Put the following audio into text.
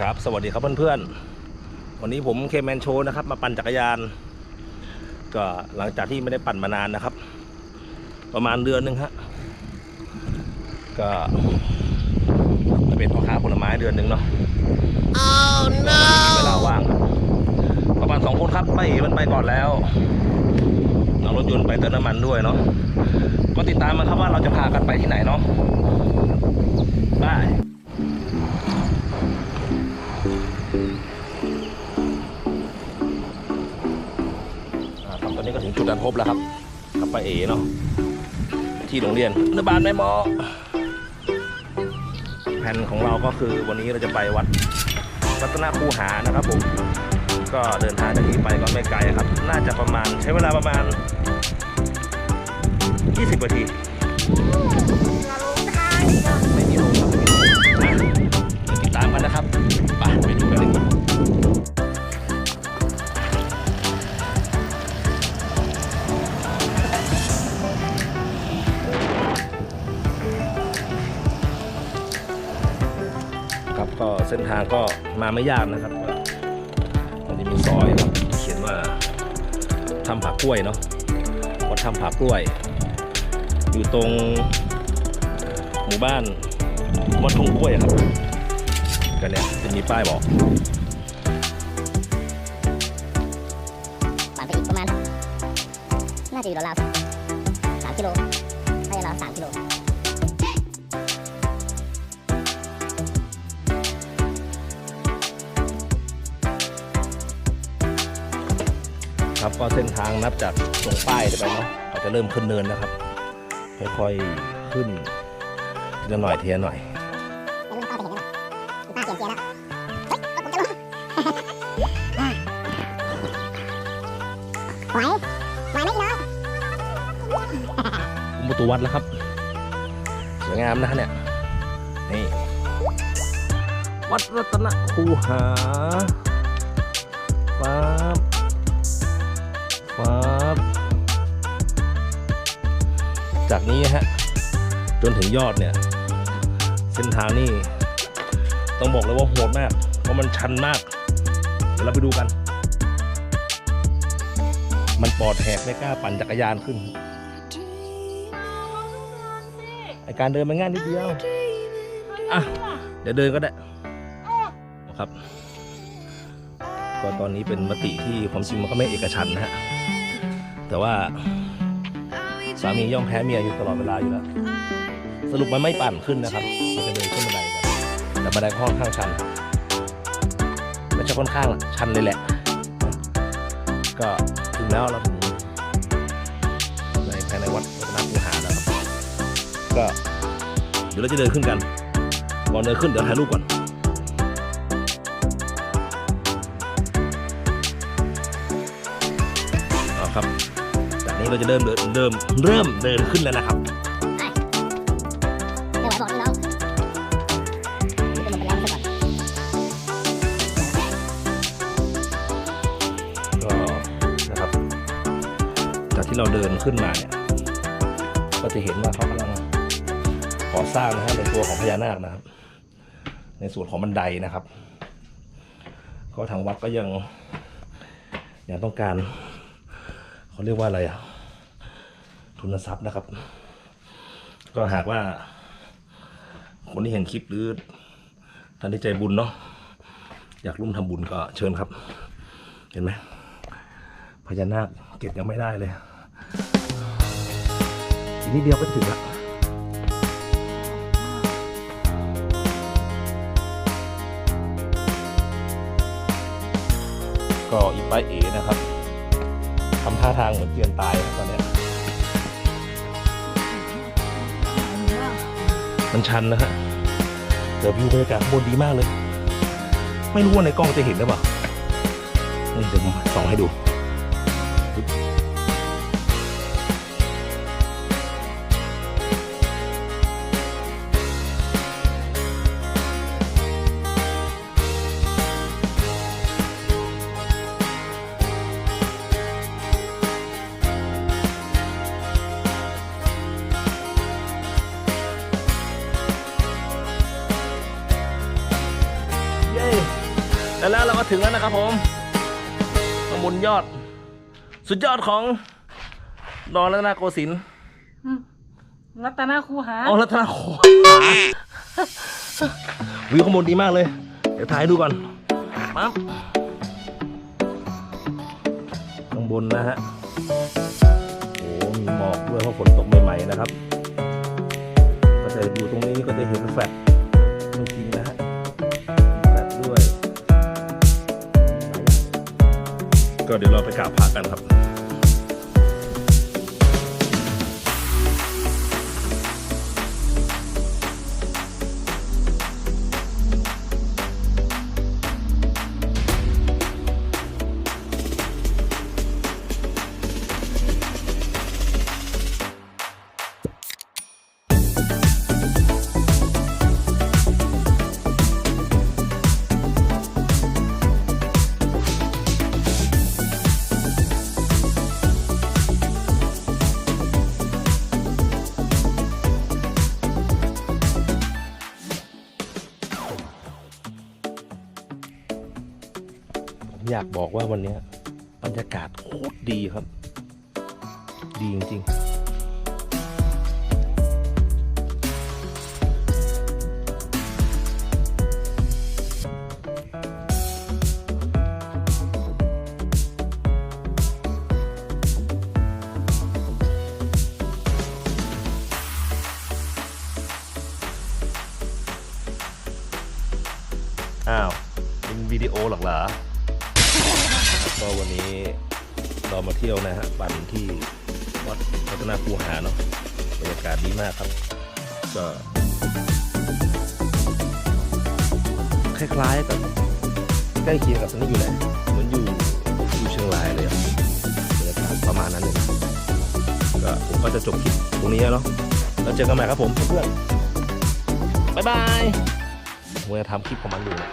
ครับ สวัสดีครับเพื่อนๆ วันนี้ผมเคแมนโชนะครับ มาปั่นจักรยาน ก็หลังจากที่ไม่ได้ปั่นมานานนะครับ ประมาณเดือนหนึงฮะ ก็จะเป็นพ่อค้าผลไม้เดือนหนึ่งเนาะ Oh มีเวลาว่างครับประมาณสองคนครับไปมันไปก่อนแล้วเอารถยนต์ไปเติมน้ำมันด้วยเนาะ ก็ติดตามมาครับว่าเราจะพากันไปที่ไหนเนาะบาย ก็ถึงจุดนัดพบแล้วครับกับป้าเอ๋เนาะที่โรงเรียนอนุบาลแม่หมอแผนของเราก็คือวันนี้เราจะไปวัดรัตนคูหานะครับผมก็เดินทางจากนี้ไปก็ไม่ไกลครับ น่าจะประมาณใช้เวลาประมาณ 20นาทีไม่มีลงครับไม่มีลงนะติดตามกันนะครับไปไปดูกันเลย เส้นทางก็มาไม่ยากนะครับมันจะมีซอยเขียนว่าทำผักกล้วยเนาะวัดทำผักกล้วย อยู่ตรงหมู่บ้านวัดทุ่งกล้วยครับกันเนี่ยจะมีป้ายบอกปั่นไปอีกประมาณ น่าจะอยู่ราวๆสามกิโลน่าจะราวสามกิโล ครับก็เส้นทางนับจากตรงป้ายไปเนาะก็จะเริ่มขึ้นเนินนะครับ ค่อยๆขึ้นทีละหน่อยทีละหน่อยไม่รู้ป้าไปเห็นยังไงป้าเปลี่ยนเกียร์แล้วเฮ้ยรถผมจะลงไหวไหวไหมพี่น้องคุมประตูวัดแล้วครับสวยงามนะฮะเนี่ยนี่วัดรัตนคูหาฟ้า จนถึงยอดเนี่ย เส้นทางนี่ต้องบอกเลยว่าโหดมาก เพราะมันชันมาก เดี๋ยวเราไปดูกัน มันปอดแหกไม่กล้าปั่นจักรยานขึ้นไอการเดินมันง่ายนิดเดียว อะ เดี๋ยวเดินก็ได้นะครับ ก็ตอนนี้เป็นมติที่ความจริงมันก็ไม่เอกฉันนะฮะ แต่ว่าสามีย่อมแพ้เมียอยู่ตลอดเวลาอยู่แล้ว สรุปมันไม่ปั่นขึ้นนะครับมันจะเดินขึ้นบันไดกันแต่บันไดค่อนข้างชันไม่ใช่ค่อนข้างชันเลยแหละ ก็ถึงแล้วเราถึงในภายในวัดรัตนคูหาแล้วครับก็เดี๋ยวเราจะเดินขึ้นกันก่อนเดินขึ้นเดี๋ยวถ่ายรูปก่อนเอาครับ จากนี้เราจะเริ่มเดินเริ่มเริ่มเดินขึ้นแล้วนะครับ เราเดินขึ้นมาเนี่ย ก็จะเห็นว่าเขากำลังก่อสร้างนะฮะในตัวของพญานาคนะครับ ในส่วนของบันไดนะครับ ก็ทางวัดก็ยังยังต้องการเขาเรียกว่าอะไรอะทุนทรัพย์นะครับ ก็หากว่า คนที่เห็นคลิปหรือท่านที่ใจบุญเนาะอยากร่วมทำบุญก็เชิญครับ เห็นไหมพญานาคเก็บยังไม่ได้เลย อีกนิดเดียวก็ถึงละก็อีป้าเอนะครับทำท่าทางเหมือนเตรียมตายนะตอนเนี้ยมันชันนะฮะเดี๋ยววิวบรรยากาศข้างบนดีมากเลย ไม่รู้ว่าในกล้องจะเห็นหรือเปล่าเดี๋ยวผมส่องให้ดู และแล้วเราก็ถึงแล้วนะครับผมข้างบนยอด สุดยอดของดอนรัตนโกสินทร์รัตนาคูหา อ๋อรัตนโกวิวข้างบนดีมากเลย เดี๋ยวถ่ายให้ดูก่อนปั๊บข้างบนนะฮะ โอ้มีหมอกด้วยเพราะฝนตกใหม่ๆนะครับ ก็จะอยู่ตรงนี้ก็จะเห็นแฟลต ก็เดี๋ยวเราไปกราบพระกันครับากบอกว่าวันนี้บรรยากาศโคตรดีครับ ดีจริงๆอ้าวเป็นวิดีโอหรอกเหรอ ก็วันนี้เรามาเที่ยวนะฮะปั่นที่วัดพัฒนาคูหาเนาะบรรยากาศดีมากครับ ก็คล้ายๆกับใกล้เคียงกับตอนนี้อยู่แหละเหมือนอยู่อยู่เชียงรายเลยอะบรรยากาศประมาณนั้นเลยก็ผมก็จะจบคลิปตรงนี้แล้วเนาะแล้วเจอกันใหม่ครับผมเพื่อนๆบ๊ายบายผมจะทำคลิปของมันอยู่นะ